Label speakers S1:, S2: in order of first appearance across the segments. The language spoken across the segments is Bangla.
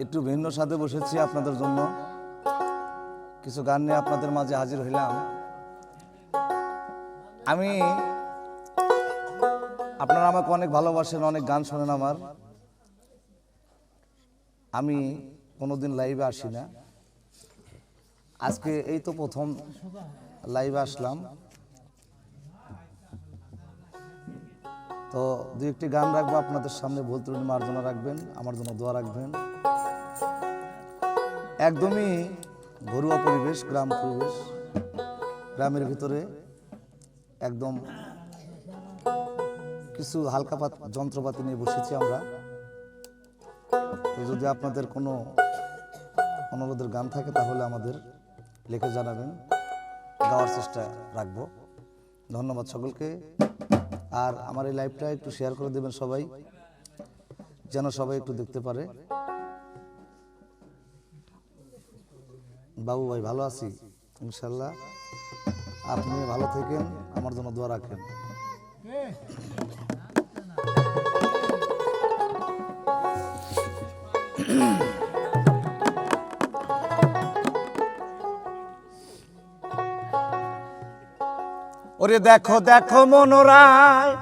S1: একটু ভিন্ন সাথে বসেছি আপনাদের জন্য। কিছু গান নিয়ে আপনাদের মাঝে হাজির হইলাম। আমি, আপনারা আমাকে অনেক ভালোবাসেন, অনেক গান শোনেন আমার। আমি কোনোদিন লাইভে আসি না। আজকে এই তো প্রথম লাইভে আসলাম। তো দুই একটি গান রাখব, আপনাদের সামনে ভুল ত্রুটি মার্জনা রাখবেন, আমার জন্য দোয়া রাখবেন। একদমই ঘরোয়া পরিবেশ, গ্রাম পরিবেশ, গ্রামের ভিতরে একদম কিছু হালকা পাত যন্ত্রপাতি নিয়ে বসেছি আমরা। যদি আপনাদের কোনো অনুরোধের গান থাকে, তাহলে আমাদের লিখে জানাবেন, গাওয়ার চেষ্টা রাখব। ধন্যবাদ সকলকে। আর আমার এই লাইভটা একটু শেয়ার করে দেবেন সবাই, যেন সবাই একটু দেখতে পারে। বাবু ভাই, ভালো আছি? ইনশাল্লাহ। আপনি ভালো থাকেন, আমার জন্য দোয়া রাখেন। ওরে দেখো দেখো মনোরায়।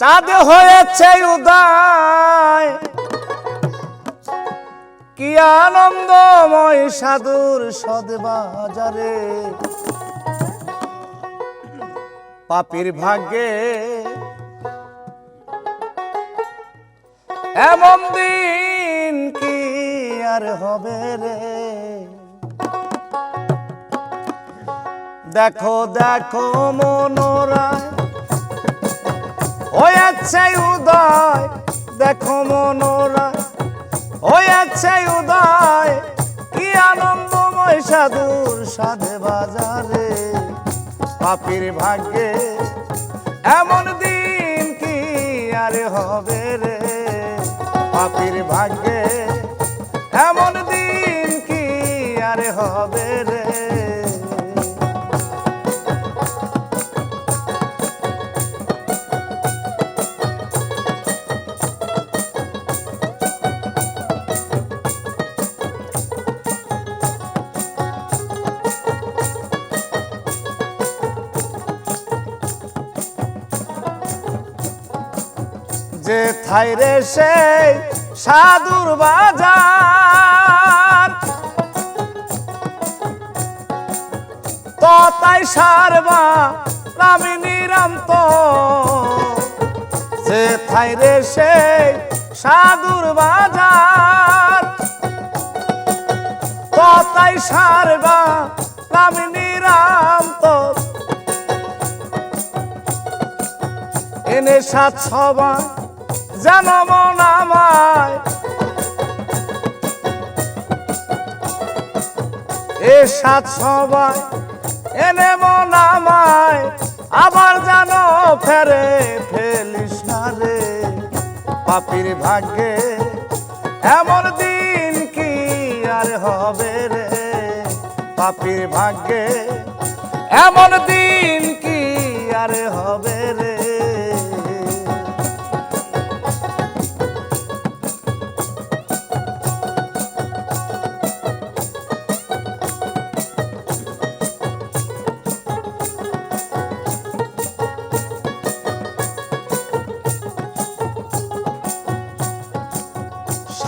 S1: চাঁদ হয়েছে উদয়। কি আনন্দময় সাধুর সদবাজারে। পাপির ভাগ্যে এমন দিন কি আর হবে রে? দেখো দেখো মনোরায় হয়েছে উদয়, দেখো মনোরায় হয়েছে উদয়, কি আনন্দময় সাধুর সাধে বাজারে। পাপির ভাগ্যে এমন দিন কি আর হবে রে? পাপির ভাগ্যে এমন দিন কি আর হবে রে? যে থাইরে সেই সাধুর বাজার। তো তাই সারবা রামি নিরান্ত যে থাইরে সেই সাধুর বাজার। তো তাই সারবা রামি নিরান্ত এনে সাত সবাই যেন মন এ সাত সবাই, এনে মন আবার যেন ফেরে ফেলিস না রে। পাপির ভাগ্যে এমন দিন কি আর হবে রে? পাপির ভাগ্যে এমন দিন কি আর হবে রে?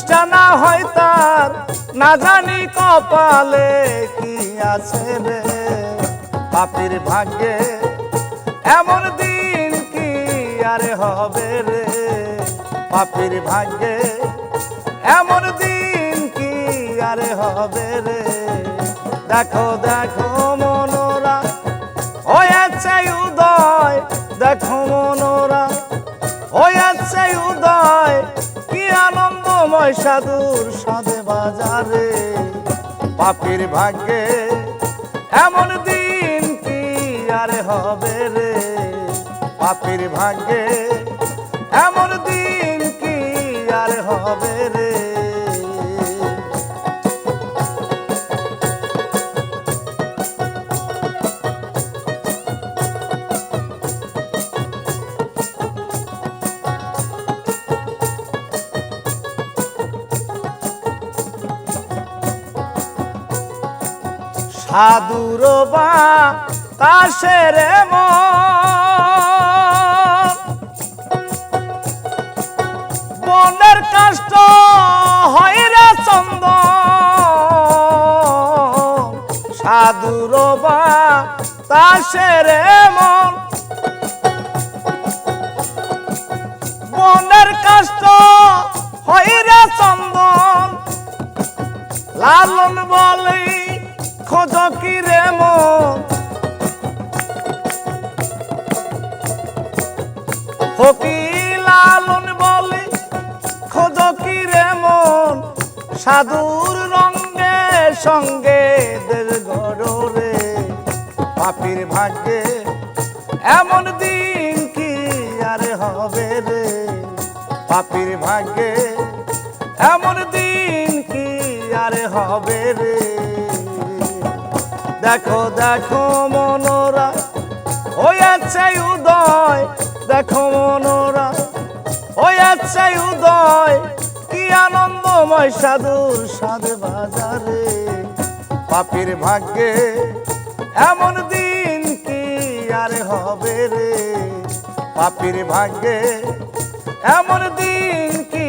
S1: মানুষটা না হয় তার, না জানি কপালে কি আছে রে। পাপির ভাগ্যে এমন দিন কি আর হবে রে? পাপির ভাগ্যে এমন দিন কি আর হবে রে? দেখো দেখো মনোরা, হয়েছে উদয়। দেখো মনোরা, হয়েছে উদয়, কি আনন্দ সাধুর সাধে বাজারে। পাপির ভাগ্যে এমন দিন কি আরে হবে রে? পাপির ভাগ্যে এমন দিন কি আরে হবে রে? সাধুর বা কাশের বনের কাষ্ট হয় রে চন্দ সাধুর বা তাসের মন। বনের কাষ্ট হয় রে চন্দন। লালন বলে খোঁজ কি রে মন ফকি লালন বলে খোঁজ কি রে মন সাধুর রঙ্গে সঙ্গে দের গড়রে পাপির ভাগ্যে এমন দিন কি আর হবে রে? পাপির ভাগ্যে এমন দিন কি আর হবে রে? দেখো দেখো মনোরা ওই হয়েছে উদয়। দেখো মনোরা ওই হয়েছে উদয়। কি আনন্দময় সাধুর সাধ বাজারে। পাপির ভাগ্যে এমন দিন কি আর হবে রে? পাপির ভাগ্যে এমন দিন কি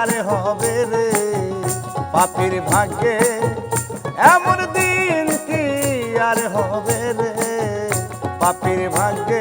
S1: আর হবে রে? পাপির ভাগ্যে এমন দিন আর হবে রে? ভাগ্যে